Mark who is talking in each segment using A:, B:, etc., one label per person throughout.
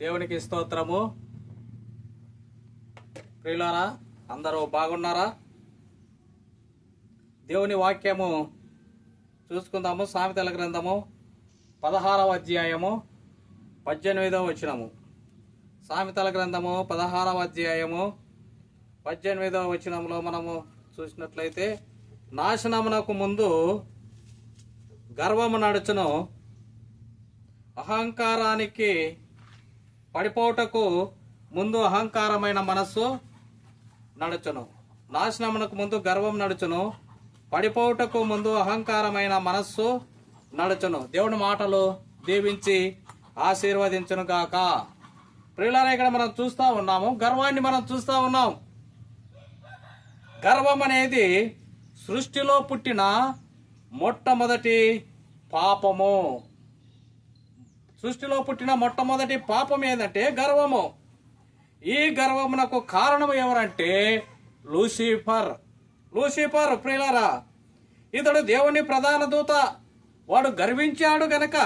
A: దేవునికి స్తోత్రము. ప్రియులారా అందరూ బాగున్నారా? దేవుని వాక్యము చూసుకుందాము సామెతల గ్రంథము పదహారవ అధ్యాయము పద్దెనిమిదవ వచనము. సామెతల గ్రంథము పదహారవ అధ్యాయము పద్దెనిమిదవ వచనంలో మనము చూసినట్లయితే నాశనమునకు ముందు గర్వము నడుచును అహంకారానికి పడిపోవటకు ముందు అహంకారమైన మనస్సు నడుచును. నాశనమునకు ముందు గర్వం నడుచును. పడిపోవటకు ముందు అహంకారమైన మనస్సు నడుచును. దేవుని మాటలు దీవించి ఆశీర్వదించును గాక. ప్రియులారా ఇక్కడ మనం చూస్తా ఉన్నాము గర్వాన్ని మనం చూస్తా ఉన్నాం. గర్వం అనేది సృష్టిలో పుట్టిన మొట్టమొదటి పాపము. సృష్టిలో పుట్టిన మొట్టమొదటి పాపం ఏంటంటే గర్వము. ఈ గర్వమునకు కారణం ఎవరంటే లూసిఫర్. లూసిఫర్ ప్రియులరా ఇతడు దేవుని ప్రధాన దూత. వాడు గర్వించాడు గనక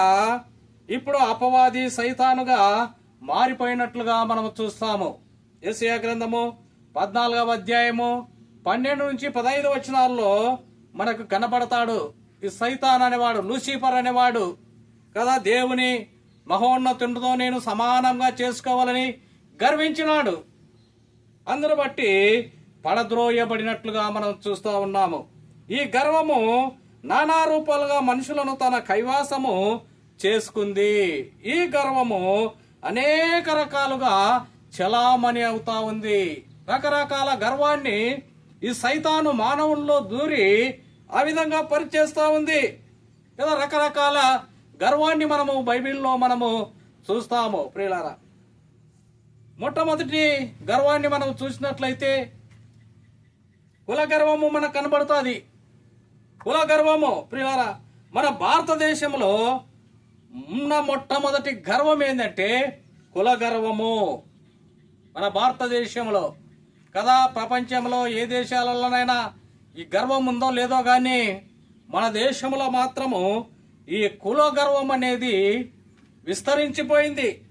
A: ఇప్పుడు అపవాది సైతానుగా మారిపోయినట్లుగా మనం చూస్తాము. ఏసియా గ్రంథము పద్నాలుగవ అధ్యాయము పన్నెండు నుంచి పదహైదు వచనాల్లో మనకు కనబడతాడు. ఈ సైతాన్ అనేవాడు లూసిఫర్ అనేవాడు కదా దేవుని మహోన్నతుడితో నేను సమానంగా చేసుకోవాలని గర్వించినాడు. అందరు బట్టి పడద్రోయబడినట్లుగా మనం చూస్తూ ఉన్నాము. ఈ గర్వము నానా రూపాలుగా మనుషులను తన కైవాసము చేసుకుంది. ఈ గర్వము అనేక రకాలుగా చలామణి అవుతా ఉంది. రకరకాల గర్వాన్ని ఈ సైతాను మానవుల్లో దూరి ఆ విధంగా పరిచేస్తూ ఉంది. లేదా రకరకాల గర్వాన్ని మనము బైబిల్లో మనము చూస్తాము ప్రియులారా. మొట్టమొదటి గర్వాన్ని మనం చూసినట్లయితే కుల గర్వము మనకు కనబడుతుంది. కుల గర్వము ప్రియులారా మన భారతదేశంలో ఉన్న మొట్టమొదటి గర్వం ఏంటంటే కుల గర్వము మన భారతదేశంలో కదా ప్రపంచంలో ఏ దేశాలలోనైనా ఈ గర్వం ఉందో లేదో కానీ మన దేశంలో మాత్రము ఈ కుల గర్వం అనేది విస్తరించిపోయింది.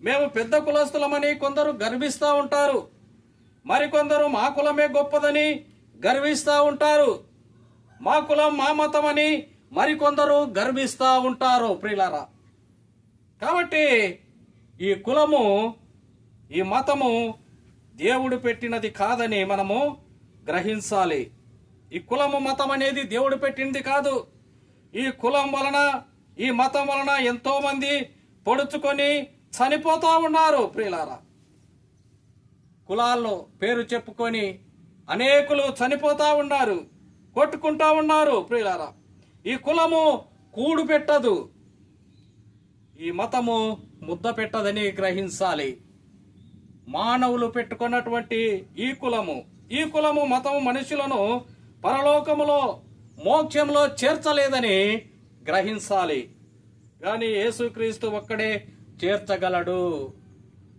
A: మేము పెద్ద కులస్తులమని కొందరు గర్విస్తూ ఉంటారు. మరికొందరు మా కులమే గొప్పదని గర్విస్తూ ఉంటారు. మా కులం మా మతం అని మరికొందరు గర్విస్తూ ఉంటారు ప్రియులారా. కాబట్టి ఈ కులము ఈ మతము దేవుడు పెట్టినది కాదని మనము గ్రహించాలి. ఈ కులము మతం అనేది దేవుడు పెట్టింది కాదు. ఈ కులం వలన ఈ మతం వలన ఎంతో మంది పొడుచుకొని చనిపోతూ ఉన్నారు ప్రియులారా. కులాల్లో పేరు చెప్పుకొని అనేకులు చనిపోతూ ఉన్నారు కొట్టుకుంటా ఉన్నారు ప్రియులారా. ఈ కులము కూడు పెట్టదు ఈ మతము ముద్ద పెట్టదని గ్రహించాలి. మానవులు పెట్టుకున్నటువంటి ఈ కులము ఈ కులము మతము మనుషులను పరలోకములో మోక్షంలో చేర్చలేదని గ్రహించాలి. కానీ యేసుక్రీస్తు ఒక్కడే చేర్చగలడు.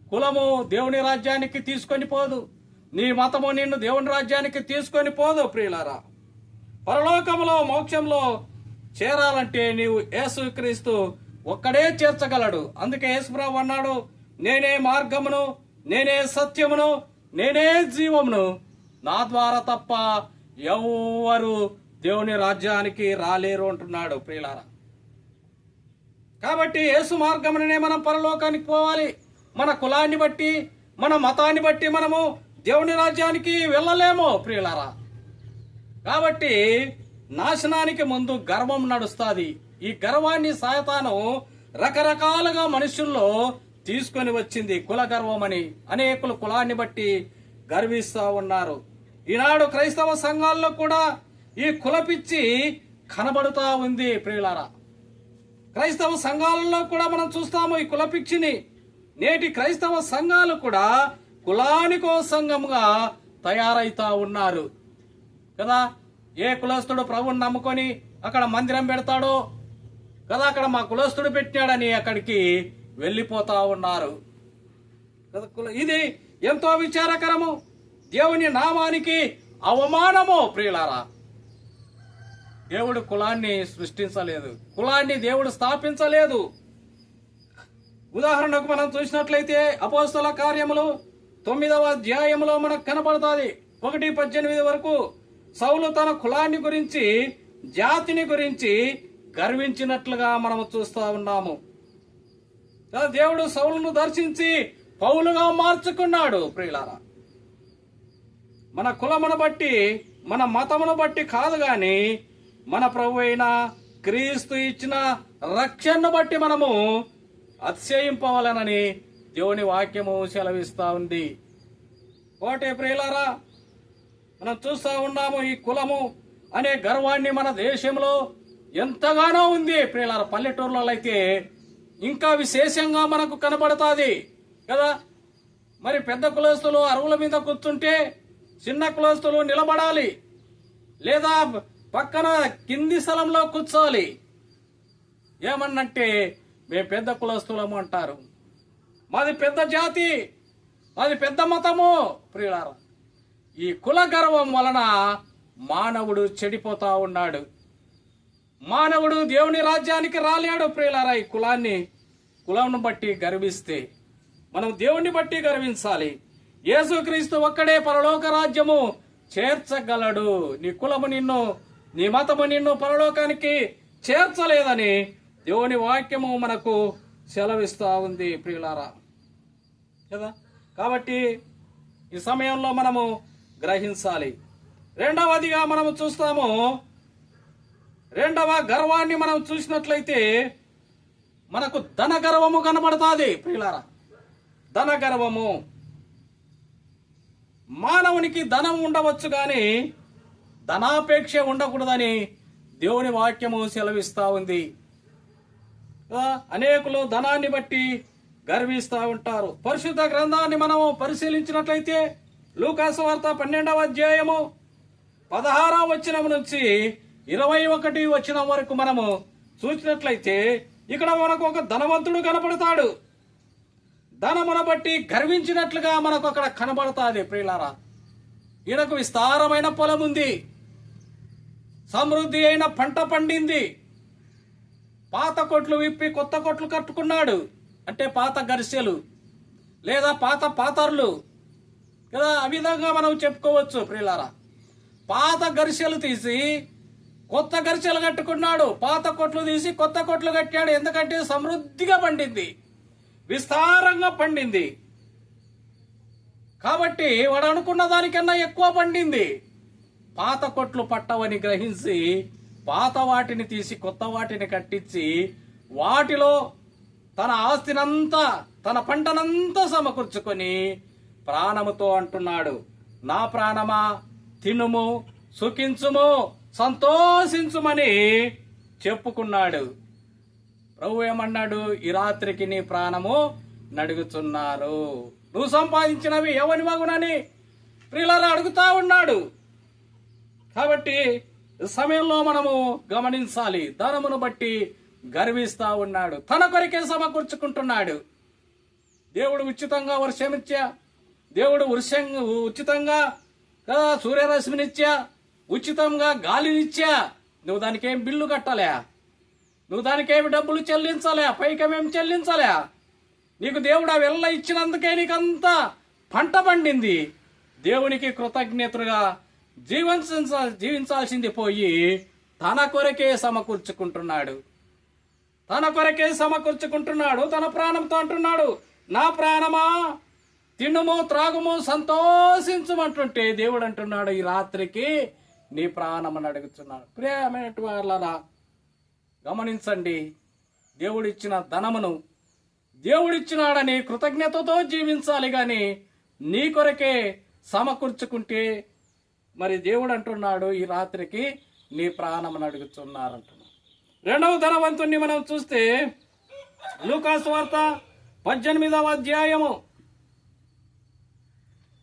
A: కులము దేవుని రాజ్యానికి తీసుకొని పోదు. నీ మతము నిన్ను దేవుని రాజ్యానికి తీసుకొని పోదు ప్రియులారా. పరలోకంలో మోక్షంలో చేరాలంటే నీవు యేసుక్రీస్తు ఒక్కడే చేర్చగలడు. అందుకే యేసుప్రభు అన్నాడు నేనే మార్గమును నేనే సత్యమును నేనే జీవమును. నా ద్వారా తప్ప ఎవ్వరు దేవుని రాజ్యానికి రాలేరు అంటున్నాడు ప్రియులారా. కాబట్టి యేసు మార్గంలోనే మనం పరలోకానికి పోవాలి. మన కులాన్ని బట్టి మన మతాన్ని బట్టి మనము దేవుని రాజ్యానికి వెళ్ళలేము ప్రియులారా. కాబట్టి నాశనానికి ముందు గర్వం నడుస్తుంది. ఈ గర్వాన్ని సాయతాను రకరకాలుగా మనుషుల్లో తీసుకొని వచ్చింది కుల గర్వం అని అనేకులు కులాన్ని బట్టి గర్విస్తూ ఉన్నారు. ఈనాడు క్రైస్తవ సంఘాల్లో కూడా ఈ కులపిచ్చి కనబడుతా ఉంది ప్రియులారా. క్రైస్తవ సంఘాలలో కూడా మనం చూస్తాము ఈ కులపిచ్చిని. నేటి క్రైస్తవ సంఘాలు కూడా కులానికో సంఘంగా తయారైతా ఉన్నారు. కదా ఏ కులస్తుడు ప్రభుని నమ్ముకొని అక్కడ మందిరం పెడతాడో కదా అక్కడ మా కులస్తుడు పెట్టాడని అక్కడికి వెళ్ళిపోతా ఉన్నారు. కదా కుల- ఇది ఎంతో విచారకరము. దేవుని నామానికి అవమానము ప్రియులారా. దేవుడు కులాన్ని సృష్టించలేదు. కులాన్ని దేవుడు స్థాపించలేదు. ఉదాహరణకు మనం చూసినట్లయితే అపోస్తుల కార్యములు తొమ్మిదవ అధ్యాయములో మనకు కనపడుతుంది. ఒకటి పద్దెనిమిది వరకు సౌలు తన కులాన్ని గురించి జాతిని గురించి గర్వించినట్లుగా మనము చూస్తా ఉన్నాము. దేవుడు సౌలును దర్శించి పౌలుగా మార్చుకున్నాడు ప్రియులారా. మన కులమును బట్టి మన మతమును బట్టి కాదు గాని మన ప్రభు అయిన క్రీస్తు ఇచ్చిన రక్షణను బట్టి మనము అతిశయింపవలనని దేవుని వాక్యము సెలవిస్తా ఉంది. కోటే ప్రియులారా మనం చూస్తా ఉన్నాము ఈ కులము అనే గర్వాన్ని మన దేశంలో ఎంతగానో ఉంది ప్రియులారా. పల్లెటూర్లలో అయితే ఇంకా విశేషంగా మనకు కనబడుతుంది. కదా? మరి పెద్ద కులస్తులు అరువుల మీద కూర్చుంటే చిన్న కులస్తులు నిలబడాలి. లేదా పక్కన కింది స్థలంలో కూర్చోవాలి. ఏమన్నంటే మేము పెద్ద కులస్తులము అంటారు. మాది పెద్ద జాతి మాది పెద్ద మతము ప్రియులారా ఈ కుల గర్వం వలన మానవుడు చెడిపోతా ఉన్నాడు. మానవుడు దేవుని రాజ్యానికి రాలేడు ప్రియులారా ఈ కులాన్ని. కులంను బట్టి గర్విస్తే మనం దేవుణ్ణి బట్టి గర్వించాలి. యేసుక్రీస్తు ఒక్కడే పరలోక రాజ్యము చేర్చగలడు. నీ కులము నిన్ను నీ మతము నిన్ను పరలోకానికి చేర్చలేదని దేవుని వాక్యము మనకు సెలవిస్తూ ఉంది ప్రియులారా. కదా? కాబట్టి ఈ సమయంలో మనము గ్రహించాలి. రెండవదిగా మనము చూస్తాము రెండవ గర్వాన్ని మనం చూసినట్లయితే మనకు ధన గర్వము కనబడుతుంది ప్రియులారా. ధన గర్వము. మానవునికి ధనం ఉండవచ్చు కానీ ధనాపేక్ష ఉండకూడదని దేవుని వాక్యము సెలవిస్తూ ఉంది. అనేకులు ధనాన్ని బట్టి గర్విస్తూ ఉంటారు. పరిశుద్ధ గ్రంథాన్ని మనము పరిశీలించినట్లయితే లూకాసు వార్త పన్నెండవ అధ్యాయము పదహారవ వచనం నుంచి ఇరవై ఒకటి వచ్చిన వరకు మనము చూసినట్లయితే ఇక్కడ మనకు ఒక ధనవంతుడు కనపడతాడు. ధనమును బట్టి గర్వించినట్లుగా మనకు అక్కడ కనబడతాది ప్రియులారా. ఈయనకు విస్తారమైన పొలం ఉంది సమృద్ధి అయిన పంట పండింది. పాత కొట్లు విప్పి కొత్త కొట్లు కట్టుకున్నాడు. అంటే పాత గరిసెలు లేదా పాత పాతర్లు కదా ఆ విధంగా మనం చెప్పుకోవచ్చు ప్రియులారా. పాత గరిసెలు తీసి కొత్త గరిసెలు కట్టుకున్నాడు. పాత కొట్లు తీసి కొత్త కొట్లు కట్టాడు. ఎందుకంటే సమృద్ధిగా పండింది. విస్తారంగా పండింది. కాబట్టి వాడు అనుకున్న దానికన్నా ఎక్కువ పండింది. పాత కొట్లు పట్టవని గ్రహించి పాత వాటిని తీసి కొత్త వాటిని కట్టించి వాటిలో తన ఆస్తినంతా తన పంటనంతా సమకూర్చుకొని ప్రాణముతో అంటున్నాడు నా ప్రాణమా తినుము సుఖించుము సంతోషించుమని చెప్పుకున్నాడు. ప్రభు ఏమన్నాడు? ఈ రాత్రికి నీ ప్రాణము నడుగుతున్నారు నువ్వు సంపాదించినవి ఎవని మగునని ప్రియులారా అడుగుతా ఉన్నాడు. కాబట్టి సమయంలో మనము గమనించాలి. ధనమును బట్టి గర్విస్తా ఉన్నాడు. తన కొరికే సమకూర్చుకుంటున్నాడు దేవుడు ఉచితంగా వర్షమిచ్చా దేవుడు వర్షం ఉచితంగా కదా సూర్యరశ్మినిచ్చా ఉచితంగా గాలినిచ్చా నువ్వు దానికేం బిల్లు కట్టలే. నువ్వు దానికేమి డబ్బులు చెల్లించలే. పైకమేం చెల్లించలే. నీకు దేవుడు ఆ వెళ్ళ ఇచ్చినందుకే నీకంతా పంట పండింది. దేవునికి కృతజ్ఞతగా జీవించ జీవించాల్సింది పోయి తన కొరకే సమకూర్చుకుంటున్నాడు. తన కొరకే సమకూర్చుకుంటున్నాడు తన ప్రాణంతో అంటున్నాడు. నా ప్రాణమా? తినుము త్రాగుము సంతోషించమంటుంటే దేవుడు అంటున్నాడు ఈ రాత్రికి నీ ప్రాణమని అడుగుతున్నాడు. ప్రియమైనటు వాళ్ళరా గమనించండి. దేవుడిచ్చిన ధనమును దేవుడిచ్చినాడని కృతజ్ఞతతో జీవించాలి కానీ నీ కొరకే సమకూర్చుకుంటే మరి దేవుడు అంటున్నాడు ఈ రాత్రికి నీ అడుగుతున్నారు అడుగుతున్నారంటున్నాడు రెండవ ధనవంతుణ్ణి మనం చూస్తే లూకాసు వార్త పద్దెనిమిదవ అధ్యాయము.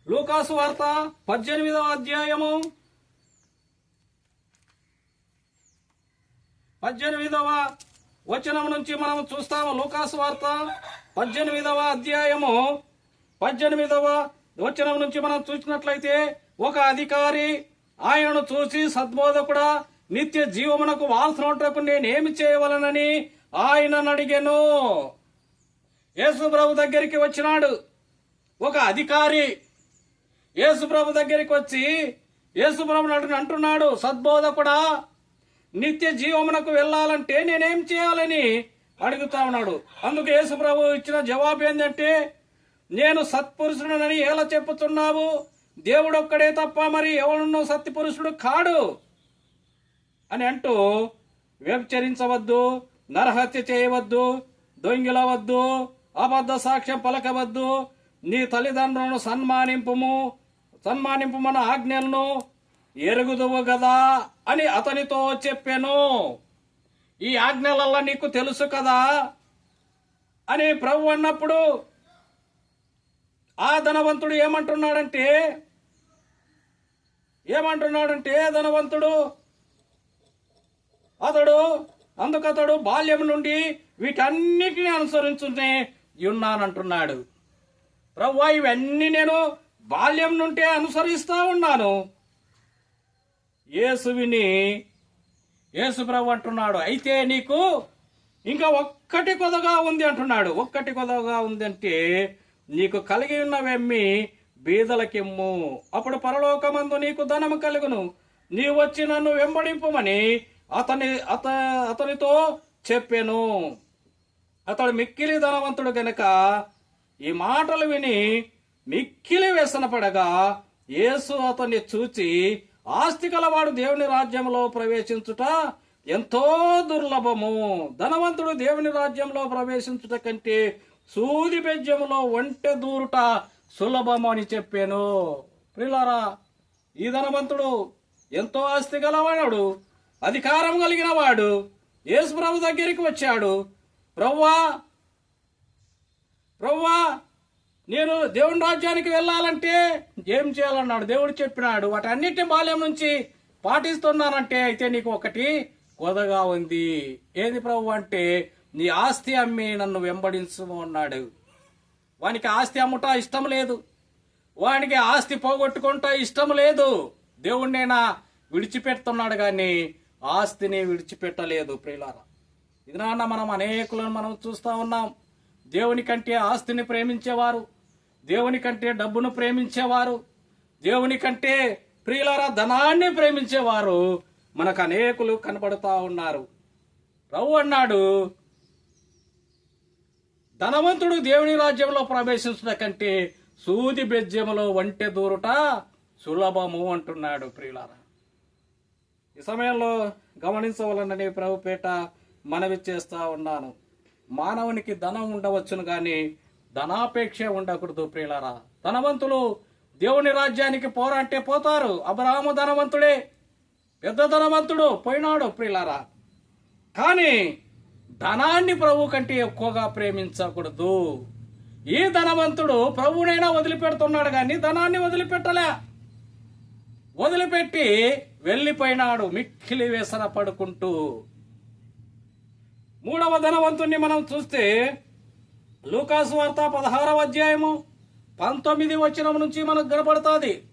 A: లూకాసు వార్త పద్దెనిమిదవ అధ్యాయము. పద్దెనిమిదవ వచనం నుంచి మనం చూస్తాము లూకాసు వార్త పద్దెనిమిదవ అధ్యాయము. పద్దెనిమిదవ వచనం నుంచి మనం చూసినట్లయితే ఒక అధికారి ఆయనను చూసి సద్బోధకుడా నిత్య జీవమునకు వాల్సినట్టుకు నేనేమి చేయవలనని ఆయనను అడిగాను యేసుప్రభు దగ్గరికి వచ్చినాడు. ఒక అధికారి యేసుప్రభు దగ్గరికి వచ్చి యేసు అంటున్నాడు సద్బోధకుడా నిత్య జీవమునకు వెళ్ళాలంటే నేనేం చేయాలని అడుగుతా ఉన్నాడు. అందుకు యేసుప్రభు ఇచ్చిన జవాబు ఏంటంటే నేను సత్పురుషుడనని ఎలా చెప్పుతున్నావు? దేవుడొక్కడే తప్ప మరి ఎవరున్నో సత్యపురుషుడు కాడు అని అంటూ వ్యభిచరించవద్దు నరహత్య చేయవద్దు దొంగిలవద్దు అబద్ధ సాక్ష్యం పలకవద్దు నీ తల్లిదండ్రులను సన్మానింపుము సన్మానింపు మన ఆజ్ఞలను ఎరుగుదువు కదా అని అతనితో చెప్పాను. ఈ ఆజ్ఞలల్లా నీకు తెలుసు కదా అని ప్రభు అన్నప్పుడు ఆ ధనవంతుడు ఏమంటున్నాడంటే ఏమంటున్నాడంటే ధనవంతుడు అతడు అందుకతడు బాల్యం నుండి వీటన్నిటిని అనుసరించునే ఉన్నానంటున్నాడు. ప్రవ్వా ఇవన్నీ నేను బాల్యం నుండే అనుసరిస్తూ ఉన్నాను. యేసువిని యేసు ప్రభు అంటున్నాడు అయితే నీకు ఇంకా ఒక్కటి కొదగా ఉంది అంటున్నాడు. ఒక్కటి కొదగా ఉందంటే నీకు కలిగి ఉన్నవెమ్మి బీదలకిమ్ము. అప్పుడు పరలోకమందు నీకు ధనము కలుగును. నీ వచ్చి నన్ను వెంబడింపుమని అతని అత అతనితో చెప్పాను. అతడు మిక్కిలి ధనవంతుడు గనక ఈ మాటలు విని మిక్కిలి వ్యసనపడగా యేసు అతన్ని చూచి ఆస్తి కలవాడు దేవుని రాజ్యంలో ప్రవేశించుట ఎంతో దుర్లభము. ధనవంతుడు దేవుని రాజ్యంలో ప్రవేశించుట కంటే సూది బెజ్యములో ఒంటె దూరుట సులభము అని చెప్పాను. ప్రిలారా ఈ ధనవంతుడు ఎంతో ఆస్తి గలవాడు అధికారం కలిగిన వాడు. యేసు ప్రభు దగ్గరికి వచ్చాడు. ప్రవ్వా ప్రవ్వా నేను దేవుని రాజ్యానికి వెళ్ళాలంటే ఏం చేయాలన్నాడు? దేవుడు చెప్పినాడు. వాటన్నిటి బాల్యం నుంచి పాటిస్తున్నానంటే అయితే నీకు ఒకటి కొదగా ఉంది. ఏది ప్రభు అంటే నీ ఆస్తి అమ్మి నన్ను వెంబడించు అన్నాడు. వానికి ఆస్తి అమ్ముట ఇష్టం లేదు. వానికి ఆస్తి పోగొట్టుకుంటా ఇష్టం లేదు. దేవుణ్ణైనా విడిచిపెడుతున్నాడు కానీ ఆస్తిని విడిచిపెట్టలేదు ప్రియులారా. ఇది నాన్న మనం అనేకులను మనం చూస్తూ ఉన్నాం. దేవుని కంటే ఆస్తిని ప్రేమించేవారు దేవుని కంటే డబ్బును ప్రేమించేవారు దేవుని కంటే ప్రియులారా ధనాన్ని ప్రేమించేవారు మనకు అనేకులు కనబడుతూ ఉన్నారు. రవ్వు అన్నాడు ధనవంతుడు దేవుని రాజ్యంలో ప్రవేశించడం కంటే సూది బెజ్యములో వంటె దూరుట సులభము అంటున్నాడు ప్రియులారా. ఈ సమయంలో గమనించవలనని ప్రభుపేట మనవి చేస్తా ఉన్నాను. మానవునికి ధనం ఉండవచ్చును కానీ ధనాపేక్ష ఉండకూడదు ప్రియులారా. ధనవంతులు దేవుని రాజ్యానికి పోరంటే పోతారు. అబ్రహాము ధనవంతుడే పెద్ద ధనవంతుడు పోయినాడు ప్రియులారా. కానీ ధనాన్ని ప్రభు కంటే ఎక్కువగా ప్రేమించకూడదు. ఈ ధనవంతుడు ప్రభునైనా వదిలిపెడుతున్నాడు కానీ ధనాన్ని వదిలిపెట్టలే. వదిలిపెట్టి వెళ్ళిపోయినాడు మిక్కిలి వేసన పడుకుంటూ. మూడవ ధనవంతుణ్ణి మనం చూస్తే లూకాసు వార్త పదహారవ అధ్యాయము పంతొమ్మిది వచనం నుంచి మనకు కనపడుతుంది.